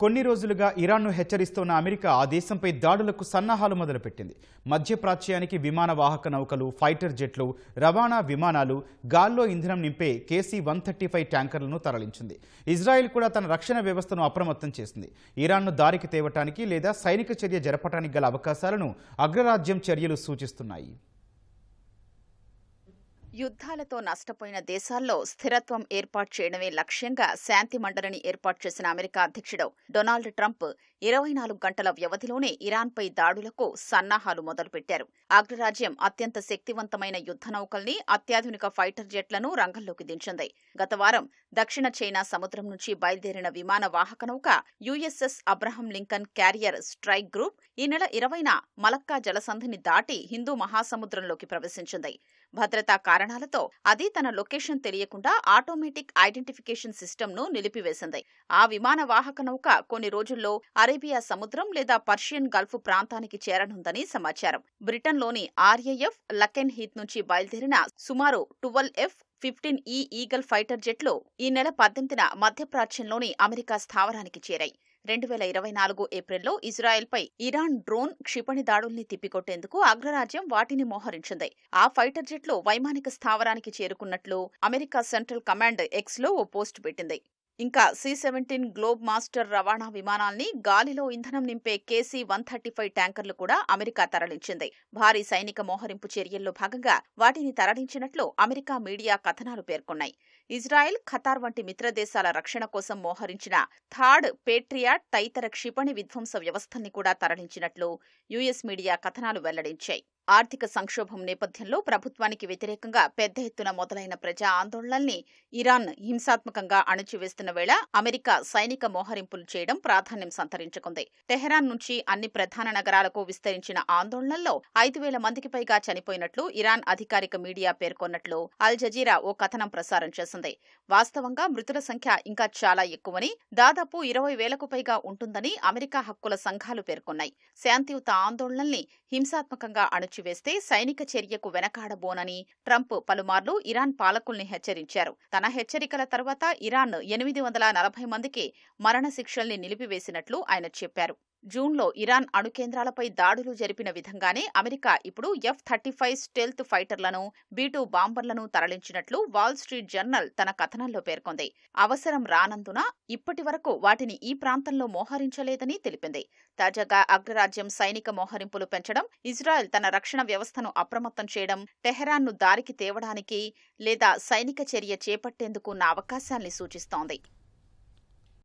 కొన్ని రోజులుగా ఇరాన్ను హెచ్చరిస్తున్న అమెరికా ఆ దేశంపై దాడులకు సన్నాహాలు మొదలుపెట్టింది. మధ్యప్రాచ్యానికి విమాన వాహక నౌకలు ఫైటర్ జెట్లు రవాణా విమానాలు గాల్లో ఇంధనం నింపే కేసీ వన్ థర్టీ ఫైవ్ ట్యాంకర్లను తరలించింది. ఇజ్రాయెల్ కూడా తన రక్షణ వ్యవస్థను అప్రమత్తం చేసింది. ఇరాన్ను దారికి తేవటానికి లేదా సైనిక చర్య జరపటానికి గల అవకాశాలను అగ్రరాజ్యం చర్యలు సూచిస్తున్నాయి. యుద్ధాలతో నష్టపోయిన దేశాల్లో స్థిరత్వం ఏర్పాటు చేయడమే లక్ష్యంగా శాంతి మండలిని ఏర్పాటు చేసిన అమెరికా అధ్యక్షుడు డొనాల్డ్ ట్రంప్ ఇరవై నాలుగు గంటల వ్యవధిలోనే ఇరాన్పై దాడులకు సన్నాహాలు మొదలుపెట్టారు. అగ్రరాజ్యం అత్యంత శక్తివంతమైన యుద్ధ నౌకల్ని అత్యాధునిక ఫైటర్ జెట్లను రంగంలోకి దించింది. గత వారం దక్షిణ చైనా సముద్రం నుంచి బయలుదేరిన విమాన వాహక నౌక USS Abraham Lincoln carrier strike group ఈ నెల ఇరవైన మలక్కా జలసంధిని దాటి హిందూ మహాసముద్రంలోకి ప్రవేశించింది. భద్రతా కారణాలతో అది తన లొకేషన్ తెలియకుండా ఆటోమేటిక్ ఐడెంటిఫికేషన్ సిస్టమ్ను నిలిపివేసింది. ఆ విమాన వాహక నౌక కొన్ని రోజుల్లో అరేబియా సముద్రం లేదా పర్షియన్ గల్ఫ్ ప్రాంతానికి చేరనుందని సమాచారం. బ్రిటన్లోని ఆర్ఏఎఫ్ లకెన్ హీత్ నుంచి బయలుదేరిన సుమారు ట్వెల్వ్ ఎఫ్ ఫిఫ్టీన్ ఈ ఈగల్ ఫైటర్ జెట్లు ఈ నెల పద్దెనిమిదిన మధ్యప్రాచ్యంలోని అమెరికా స్థావరానికి చేరాయి. రెండు వేల ఇరవై నాలుగు ఏప్రిల్లో ఇజ్రాయెల్పై ఇరాన్ డ్రోన్ క్షిపణి దాడుల్ని తిప్పికొట్టేందుకు అగ్రరాజ్యం వాటిని మోహరించింది. ఆ ఫైటర్ జెట్లు వైమానిక స్థావరానికి చేరుకున్నట్లు అమెరికా సెంట్రల్ కమాండ్ ఎక్స్లో ఓ పోస్ట్ పెట్టింది. ఇంకా సి సెవెంటీన్ గ్లోబ్ మాస్టర్ రవాణా విమానాల్ని గాలిలో ఇంధనం నింపే కేసీ వన్ థర్టీ ఫైవ్ ట్యాంకర్లు కూడా అమెరికా తరలించింది. భారీ సైనిక మోహరింపు చర్యల్లో భాగంగా వాటిని తరలించినట్లు అమెరికా మీడియా కథనాలు పేర్కొన్నాయి. ఇజ్రాయెల్ ఖతార్ వంటి మిత్రదేశాల రక్షణ కోసం మోహరించిన థాడ్ పేట్రియాట్ తదితర క్షిపణి విధ్వంస వ్యవస్థల్ని కూడా తరలించినట్లు యుఎస్ మీడియా కథనాలు వెల్లడించాయి. ఆర్థిక సంక్షోభం నేపథ్యంలో ప్రభుత్వానికి వ్యతిరేకంగా పెద్ద ఎత్తున మొదలైన ప్రజా ఆందోళనల్ని ఇరాన్ హింసాత్మకంగా అణచివేస్తున్న వేళ అమెరికా సైనిక మోహరింపులు చేయడం ప్రాధాన్యం సంతరించుకుంది. టెహరాన్ నుంచి అన్ని ప్రధాన నగరాలకు విస్తరించిన ఆందోళనల్లో ఐదు వేల మందికి పైగా చనిపోయినట్లు ఇరాన్ అధికారిక మీడియా పేర్కొన్నట్లు అల్ జజీరా ఓ కథనం ప్రసారం చేసింది. వాస్తవంగా మృతుల సంఖ్య ఇంకా చాలా ఎక్కువని దాదాపు ఇరవై వేలకు పైగా ఉంటుందని అమెరికా హక్కుల సంఘాలు పేర్కొన్నాయి. శాంతియుత ఆందోళనల్ని హింసాత్మకంగా అణచివేస్తే సైనిక చర్యకు వెనకాడబోనని ట్రంప్ పలుమార్లు ఇరాన్ పాలకుల్ని హెచ్చరించారు. తన హెచ్చరికల తర్వాత ఇరాన్ ఎనిమిది వందల నలభై మందికి మరణశిక్షల్ని నిలిపివేసినట్లు ఆయన చెప్పారు. జూన్లో ఇరాన్ అణు కేంద్రాలపై దాడులు జరిపిన విధంగానే అమెరికా ఇప్పుడు ఎఫ్ థర్టీ ఫైవ్ స్టెల్త్ ఫైటర్లను బీటూ బాంబర్లను తరలించినట్లు వాల్ స్ట్రీట్ జర్నల్ తన కథనంలో పేర్కొంది. అవసరం రానందున ఇప్పటి వరకు వాటిని ఈ ప్రాంతంలో మోహరించలేదని తెలిపింది. తాజాగా అగ్రరాజ్యం సైనిక మోహరింపులు పెంచడం ఇజ్రాయెల్ తన రక్షణ వ్యవస్థను అప్రమత్తం చేయడం టెహరాన్ను దారికి తేవడానికి లేదా సైనిక చర్య చేపట్టేందుకు ఉన్న అవకాశాల్ని సూచిస్తోంది.